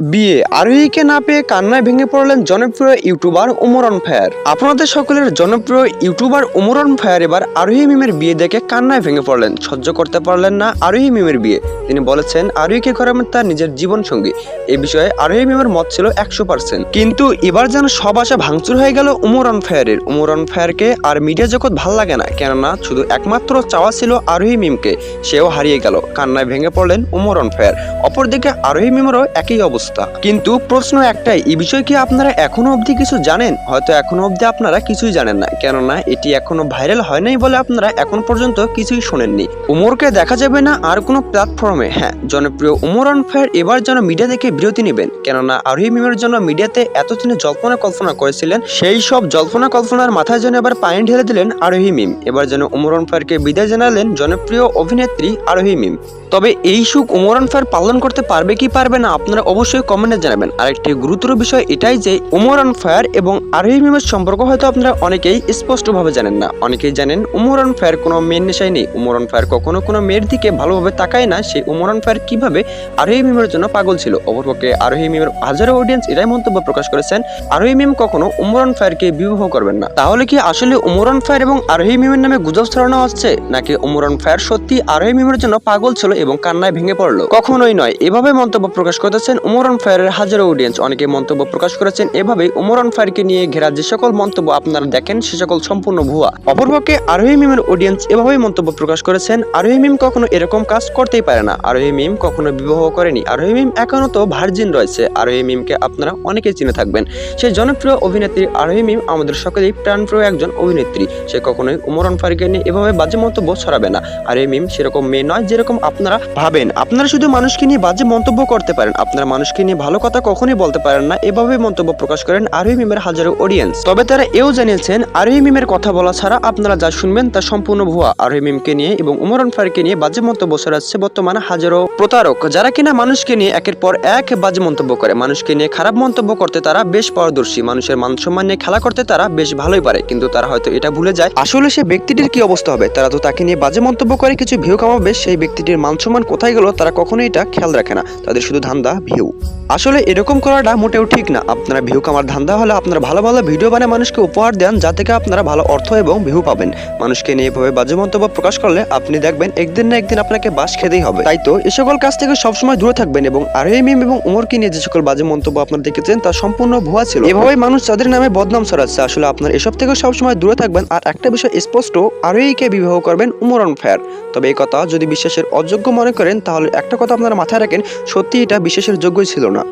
বিয়ে। আরোহীকে না পেয়ে কান্নায় ভেঙে পড়লেন জনপ্রিয় ইউটিউবার উমরন ফায়ার। আপনাদের সকলের জনপ্রিয় ইউটিউবার উমরন ফায়ার এবার আরোহী মিমের বিয়ে দেখে কান্নায় ভেঙে পড়লেন। সহ্য করতে পারলেন না আরোহী মিমের বিয়ে। তিনি বলেছেন আরোহীকে করাবেন তার নিজের জীবন সঙ্গী। এ বিষয়ে আরোহী মিমের মত ছিল একশো পার্সেন্ট কিন্তু এবার যেন সব আশা ভাঙচুর হয়ে গেল উমরন ফায়ারের। উমরন ফায়ারকে আর মিডিয়া জগৎ ভালো লাগে না, কেননা শুধু একমাত্র চাওয়া ছিল আরোহী মিমকে। সেও হারিয়ে গেল, কান্নায় ভেঙে পড়লেন উমরন ফায়ার। অপরদিকে আরোহী মিমেরও একই অবস্থা। কিন্তু প্রশ্ন একটাই এই বিষয়ে কি আপনারা এখনও অবধি কিছু জানেন? হয়তো এখনও অবধি আপনারা কিছুই জানেন না, কেননা এটি এখনও ভাইরাল হয় নাই বলে আপনারা এখন পর্যন্ত কিছুই শোনেননি। উমরকে দেখা যাবে না আর কোনো প্ল্যাটফর্মে। হ্যাঁ জনপ্রিয় উমরন ফায়ার এবার যেন মিডিয়া থেকে বিরতি নেবেন। কেননা আরোহী মিমের জন্য মিডিয়াতে এতদিনে জল্পনা কল্পনা করেছিলেন, সেই সব জল্পনা কল্পনার মাথায় যেন এবার পানি ঢেলে দিলেন আরোহী মিম। এবার যেন উমরন ফায়ারকে বিদায় জানালেন জনপ্রিয় অভিনেত্রী আরোহী মিম। তবে এই সুখ উমরন ফায়ার পালন করতে পারবে কি পারবে না আপনারা অবশ্যই কমেন্টে জানাবেন। আরেকটি গুরুতর বিষয় এটাই যে, উমরন ফায়ার এবং আরোহী মিমের সম্পর্ক হয়তো আপনারা অনেকেই স্পষ্টভাবে জানেন না। অনেকেই জানেন উমরন ফায়ার কোনো মেয়ের নেশায় নেই। উমরন ফায়ার কখনো কোনো মেয়ের দিকে ভালোভাবে তাকায় না সেই উমরন ফায়ার কীভাবে আরোহী মিমের জন্য পাগল ছিল? অপরপক্ষে আরোহী মিমের হাজারো অডিয়েন্স এটাই মন্তব্য প্রকাশ করেছেন, আরোহী মিম কখনো উমরন ফায়ারকে বিবাহ করবেন না। তাহলে কি আসলে উমরন ফায়ার এবং আরোহী মিমের নামে গুজব ছড়ানো হচ্ছে নাকি উমরন ফায়ার সত্যি আরোহী মিমের জন্য পাগল ছিল এবং কান্নায় ভেঙে পড়ল? কখনোই নয়। এভাবে মন্তব্য প্রকাশ করতেছেন উমরন ফায়ারের হাজারো অডিয়েন্স অনেকে মন্তব্য প্রকাশ করেছেন এভাবেই উমরন ফায়ারকে নিয়ে ঘেরা যে সকল মন্তব্য আপনারা দেখেন, সে সকল সম্পূর্ণ ভুয়া। অপরপক্ষে আরোহী মিমের অডিয়েন্স এভাবেই মন্তব্য প্রকাশ করেছেন, আরোহী মিম কখনো এরকম কাজ করতেই পারে না। আরোহী মিম কখনো বিবাহ করেনি। আরোহী মিম এখনও তো ভার্জিন রয়েছে। আরোহী মিমকে আপনারা অনেকেই চিনে থাকবেন। সেই জনপ্রিয় অভিনেত্রী। আরোহী মিম আমাদের সকলেই প্রাণপ্রিয় একজন অভিনেত্রী। সে কখনোই উমরন ফায়ারকে নিয়ে এভাবে বাজে মন্তব্য ছড়াবে না। আরোহী মিম সেরকম মেয়ে নয় যেরকম আপনারা ভাবেন। আপনারা শুধু মানুষকে নিয়ে বাজে মন্তব্য করতে পারেন। আপনারা মানুষকে নিয়ে ভালো কথা কখনোই বলতে পারেন না। এভাবে মন্তব্য প্রকাশ করেন আর আরোহী মিমের হাজারো অডিয়েন্স তবে তারা এও জানিয়েছেন, আর আরোহী মিমের কথা বলা ছাড়া আপনারা যা শুনবেন তা সম্পূর্ণ ভুয়া। আরোহী মিমকে নিয়ে এবং উমরন ফায়ারকে নিয়ে বাজে মন্তব্য ছড়াচ্ছে বর্তমানে হাজারো প্রতারক, যারা কিনা মানুষকে নিয়ে একের পর এক বাজে মন্তব্য করে। মানুষকে নিয়ে খারাপ মন্তব্য করতে তারা বেশ পারদর্শী। মানুষের মান সম্মান নিয়ে খেলা করতে তারা বেশ ভালোই পারে। কিন্তু তারা হয়তো এটা ভুলে যায়, আসলে সে ব্যক্তিটির কি অবস্থা হবে? তারা তো তাকে নিয়ে বাজে মন্তব্য করে কিছু ভিউ কামাবে। সেই ব্যক্তিটির মান সম্মান কোথায় গেল তারা কখনোই এটা খেয়াল রাখে না। তাদের শুধু ধান্দা ভিউ। আসলে এরকম করাটা মোটেও ঠিক না। আপনারা ভিউ কামার ধান্দা হলে আপনারা ভালো ভালো ভিডিও বানিয়ে মানুষকে উপহার দেন, যা থেকে আপনারা ভালো অর্থ এবং ভিউ পাবেন। মানুষকে নিয়ে এভাবে বাজে মন্তব্য প্রকাশ করলে আপনি দেখবেন একদিন না একদিন আপনাকে বাস খেতেই হবে। তাই তো এ সকল কাজ থেকে সবসময় দূরে থাকবেন এবং আরোহী মিম এবং উমরকে নিয়ে যে সকল বাজে মন্তব্য আপনারা দেখেছেন, তা সম্পূর্ণ ভুয়া ছিল। এভাবে মানুষ তাদের নামে বদনাম ছড়াচ্ছে, আসলে আপনার এসব থেকে সবসময় দূরে থাকবেন। আর একটা বিষয় স্পষ্ট আরোহীকে বিবাহ করবেন উমরন ফায়ার। তবে এই কথা যদি বিশ্বাসের অযোগ্য মনে করেন, তাহলে একটা কথা আপনারা মাথায় রাখেন সত্যি এটা বিশ্বাসের যোগ্যই ছিল না।